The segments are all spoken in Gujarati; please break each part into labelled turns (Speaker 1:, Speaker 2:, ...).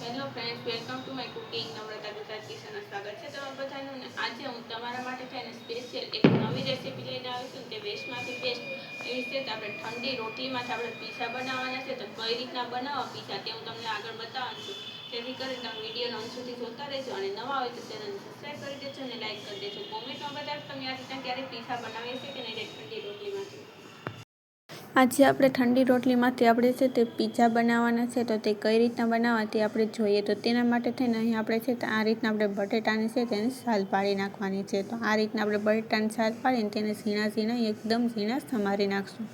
Speaker 1: Hello friends welcome to my cooking Namrata Gujarat કિશનનું સ્વાગત છે તમારા બધાનું ને આજે હું તમારા માટે થઈને સ્પેશિયલ એક નવી રેસીપી લઈને આવી છું કે વેસ્ટમાંથી બેસ્ટ એવી રીતે આપણે ઠંડી રોટલીમાંથી આપણે પીઝા બનાવવાના છે તો કઈ રીતના બનાવવા પીઝા તે હું તમને આગળ બતાવવાનું છું. જેથી કરીને તમે વિડીયોનો અંત સુધી જોતા રહેજો અને નવા હોય તો ચેનલને સબસ્ક્રાઈબ કરી દેજો અને લાઈક કરી દેજો. કોમેન્ટમાં બતાવશો તમે આ રીતના ક્યારે પીઝા બનાવીએ છે આજે આપણે ઠંડી રોટલીમાંથી આપણે છે તે પીઝા બનાવવાના છે, તો તે કઈ રીતના બનાવવા તે આપણે જોઈએ. તો તેના માટે થઈને અહીં આપણે છે તો આ રીતના આપણે બટેટાની છે તેને સાલ પાડી નાખવાની છે. તો આ રીતના આપણે બટેટાની સાલ પાડીને તેને ઝીણા ઝીણા એકદમ ઝીણા સમારી નાખશું.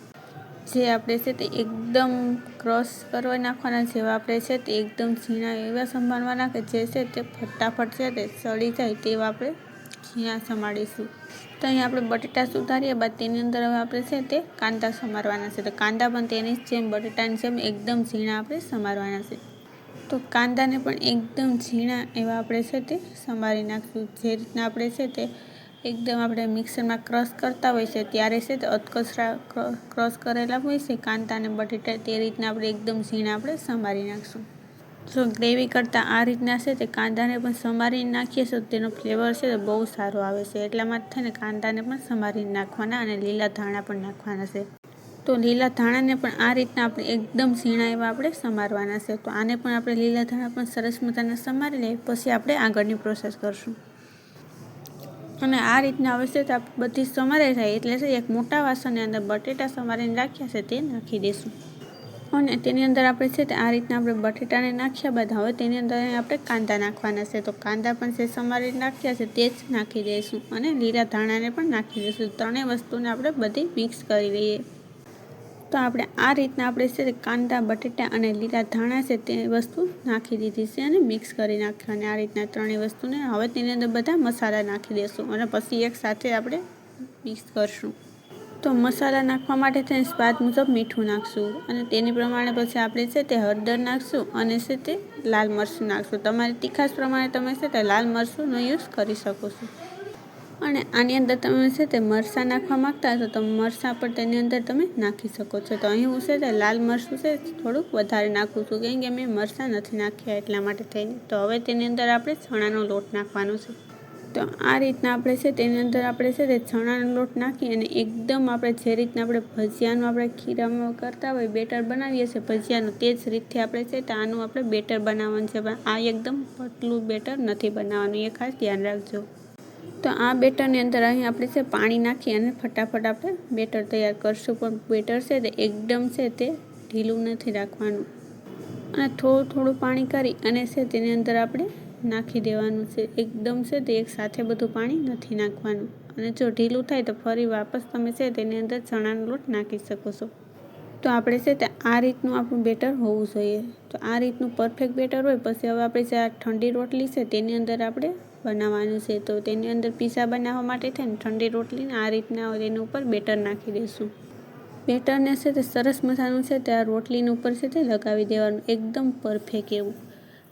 Speaker 1: જે આપણે છે તે એકદમ ક્રોસ કરવા નાખવાના, જેવા આપણે છે તે એકદમ ઝીણા એવા સંભાળવાના કે જે છે તે ફટાફટ છે તે સડી જાય તેવા આપણે ઝીણા સમાડીશું. તો અહીં આપણે બટેટા સુધાર્યા બાદ તેની અંદર હવે આપણે છે તે કાંદા સમારવાના છે. તો કાંદા પણ તેની જેમ, બટેટાની જેમ, એકદમ ઝીણા આપણે સમારવાના છે. તો કાંદાને પણ એકદમ ઝીણા એવા આપણે છે તે સમારી નાખશું. જે રીતના આપણે છે તે એકદમ આપણે મિક્સરમાં ક્રશ કરતા હોય છે, ત્યારે છે તે અધકચરા ક્રશ કરેલા હોય છે. કાંદા અને બટેટા તે રીતના આપણે એકદમ ઝીણા આપણે સમારી નાખશું. જો ગ્રેવી કરતાં આ રીતના છે તે કાંદાને પણ સમારીને નાખીએ તો તેનો ફ્લેવર છે તે બહુ સારો આવે છે. એટલા માટે થઈને કાંદાને પણ સમારીને નાખવાના અને લીલા ધાણા પણ નાખવાના છે. તો લીલા ધાણાને પણ આ રીતના આપણે એકદમ ઝીણા એવા આપણે સમારવાના છે. તો આને પણ આપણે લીલા ધાણા પણ સરસ મજાના સમારી લઈએ, પછી આપણે આગળની પ્રોસેસ કરશું. અને આ રીતના છે બધી સમારાઈ થાય એટલે છે એક મોટા વાસણની અંદર બટેટા સમારીને રાખ્યા છે તે નાખી દઈશું અને તેની અંદર આપણે છે તે આ રીતના આપણે બટેટાને નાખ્યા બાદ હવે તેની અંદર આપણે કાંદા નાખવાના છે. તો કાંદા પણ જે સમારીને નાખ્યા છે. તે જ નાખી દઈશું અને લીલા ધાણાને પણ નાખી દઈશું. ત્રણેય વસ્તુને આપણે બધી મિક્સ કરી લઈએ. તો આપણે આ રીતના આપણે છે કાંદા, બટેટા અને લીલા ધાણા છે તે વસ્તુ નાખી દીધી છે અને મિક્સ કરી નાખવાની આ રીતના ત્રણેય વસ્તુને હવે તેની અંદર બધા મસાલા નાખી દઈશું અને પછી એક સાથે આપણે મિક્સ કરશું. તો મસાલા નાખવા માટે તેને સ્વાદ મુજબ મીઠું નાખશું અને તેની પ્રમાણે પછી આપણે છે તે હળદર નાખશું અને છે તે લાલ મરચું નાખશું. તમારી તીખાશ પ્રમાણે તમે છે તે લાલ મરચુંનો યુઝ કરી શકો છો. અને આની અંદર તમે છે તે મરચાં નાખવા માગતા હશો તો મરચાં પણ તેની અંદર તમે નાખી શકો છો. તો અહીં હું છે તે લાલ મરચું છે થોડુંક વધારે નાખું છું. કેમ કે મેં મરચાં નથી નાખ્યા એટલા માટે થઈને. તો હવે તેની અંદર આપણે ચણાનો લોટ નાખવાનો છે. તો આ રીતના આપણે છે, તેની અંદર આપણે છે તે ચણાનો લોટ નાખી અને એકદમ આપણે જે રીતના આપણે ભજીયાનું આપણે ખીરામાં કરતા હોય, બેટર બનાવીએ છીએ ભજીયાનું, તે જ રીતથી આપણે છે તો આનું આપણે બેટર બનાવવાનું છે. પણ આ એકદમ પતલું બેટર નથી બનાવવાનું, એ ખાસ ધ્યાન રાખજો. તો આ બેટરની અંદર અહીં આપણે છે પાણી નાખી અને ફટાફટ આપણે બેટર તૈયાર કરશું. પણ બેટર છે તે એકદમ છે તે ઢીલું નથી રાખવાનું. અને થોડું થોડું પાણી કરી અને છે તેની અંદર આપણે નાખી દેવાનું છે. એકદમ છે તે એક સાથે બધું પાણી નથી નાખવાનું. અને જો ઢીલું થાય તો ફરી વાપસ તમે છે તેની અંદર ચણાનો લોટ નાખી શકો છો. તો આપણે છે તે આ રીતનું આપણું બેટર હોવું જોઈએ. તો આ રીતનું પરફેક્ટ બેટર હોય, પછી હવે આપણે જે આ ઠંડી રોટલી છે તેની અંદર આપણે બનાવવાનું છે. તો તેની અંદર પીઝા બનાવવા માટે થાય ને ઠંડી રોટલીને આ રીતના તેની ઉપર બેટર નાખી દઈશું. બેટરને છે તે સરસ મજાનું છે તે આ રોટલીની ઉપર છે તે લગાવી દેવાનું. એકદમ પરફેક્ટ એવું.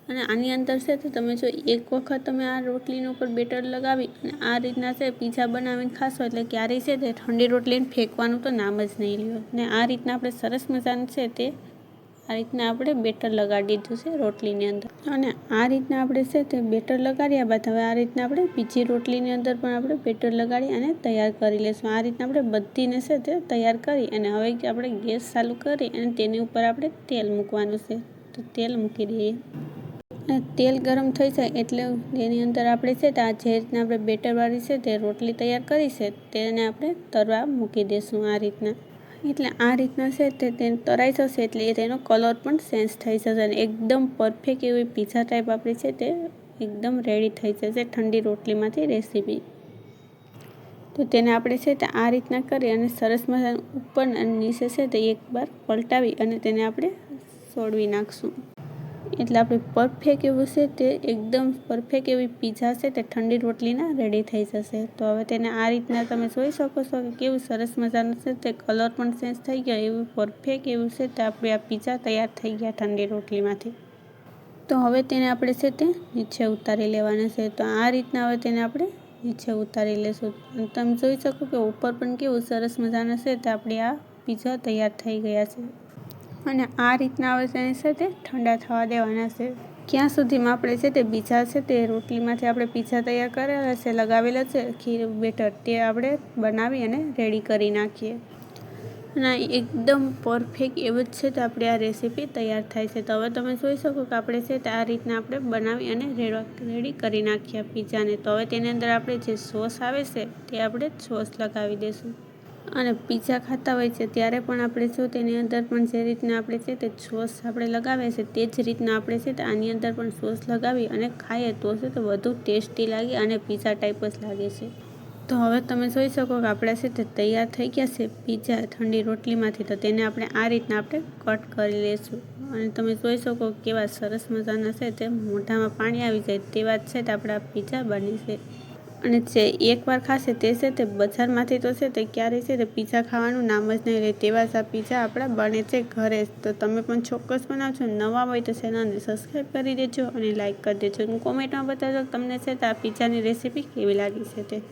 Speaker 1: અને આની અંદર છે તો તમે જો એક વખત તમે આ રોટલીની ઉપર બેટર લગાવી અને આ રીતના છે પીઝા બનાવીને ખાશો એટલે ક્યારેય છે તે ઠંડી રોટલીને ફેંકવાનું તો નામ જ નહીં લ્યો ને આ રીતના આપણે સરસ મજાનું છે તે, આ રીતના આપણે બેટર લગાડી દીધું છે રોટલીની અંદર. અને આ રીતના આપણે છે તે બેટર લગાડ્યા બાદ હવે આ રીતના આપણે બીજી રોટલીની અંદર પણ આપણે બેટર લગાડી અને તૈયાર કરી લઈશું આ રીતના આપણે બધીને છે તે તૈયાર કરી અને હવે આપણે ગેસ ચાલુ કરી અને તેની ઉપર આપણે તેલ મૂકવાનું છે. તો તેલ મૂકી દઈએ. અને તેલ ગરમ થઈ જાય એટલે તેની અંદર આપણે છે તે આ જે રીતના આપણે બેટરવાળી છે તે રોટલી તૈયાર કરી છે તેને આપણે તરવા મૂકી દઈશું આ રીતના. એટલે આ રીતના છે તે તેને તરાઈ જશે એટલે તેનો કલર પણ ચેન્જ થઈ જશે અને એકદમ પરફેક્ટ એવી પીઝા ટાઈપ આપણી છે તે એકદમ રેડી થઈ જશે ઠંડી રોટલીમાંથી રેસીપી તો તેને આપણે છે તે આ રીતના કરી અને સરસ મજાનું ઉપર અને નીચે છે તે એકવાર પલટાવી અને તેને આપણે સોડવી નાખશું. એટલે આપણે પરફેક્ટ એવું છે તે એકદમ પરફેક્ટ એવી પીઝા છે તે ઠંડી રોટલીના રેડી થઈ જશે. તો હવે તેને આ રીતના તમે જોઈ શકો છો કે કેવું સરસ મજાનું છે તે કલર પણ ચેન્જ થઈ ગયો, એવું પરફેક્ટ એવું છે તે આપણે આ પીઝા તૈયાર થઈ ગયા ઠંડી રોટલીમાંથી. તો હવે તેને આપણે છે તે નીચે ઉતારી લેવાના છે. તો આ રીતના હવે તેને આપણે નીચે ઉતારી લેશું. તમે જોઈ શકો કે ઉપર પણ કેવું સરસ મજાના છે તે આપણે આ પીઝા તૈયાર થઈ ગયા છે. અને આ રીતના આવે છે એની સાથે ઠંડા થવા દેવાના છે.
Speaker 2: ક્યાં સુધીમાં આપણે છે તે બીજા છે તે રોટલીમાંથી આપણે પીઝા તૈયાર કરેલા છે લગાવેલા છે. ખીર, બેટર તે આપણે બનાવી અને રેડી કરી નાખીએ. અને એકદમ પરફેક્ટ એવું જ છે તો આપણી આ રેસીપી તૈયાર થાય છે. તો હવે તમે જોઈ શકો કે આપણે છે તે આ રીતના આપણે બનાવી અને રેડી કરી નાખીએ પીઝાને તો હવે તેની અંદર આપણે જે સોસ આવે છે તે આપણે સોસ લગાવી દઈશું. અને પીઝા ખાતા હોય છે, ત્યારે પણ આપણે શું તેની અંદર પણ જે રીતના આપણે છે તે સોસ આપણે લગાવે છે તે જ રીતના આપણે છે તે આની અંદર પણ સોસ લગાવી અને ખાઈએ તો છે તો વધુ ટેસ્ટી લાગે અને પીઝા ટાઈપ જ લાગે છે. તો હવે તમે જોઈ શકો કે આપણા છે તે તૈયાર થઈ ગયા છે પીઝા ઠંડી રોટલીમાંથી, તો તેને આપણે આ રીતના આપણે કટ કરી લઈશું અને તમે જોઈ શકો કેવા સરસ મજાના છે તે મોઢામાં પાણી આવી જાય તેવા જ છે તે આપણા પીઝા બની છે. અને જે એકવાર ખાશે તે છે તે બજારમાંથી તો છે તે ક્યારેય છે તે પીઝા ખાવાનું નામ જ નહીં રહે તેવા જ આ પીઝા આપણા બને છે ઘરે. તો તમે પણ ચોક્કસ બનાવજો. નવા હોય તો ચેનલને સબસ્ક્રાઈબ કરી દેજો અને લાઇક કરી દેજો. હું કોમેન્ટમાં બતાવજો તમને છે તે આ પીઝાની રેસીપી કેવી લાગી છે તે.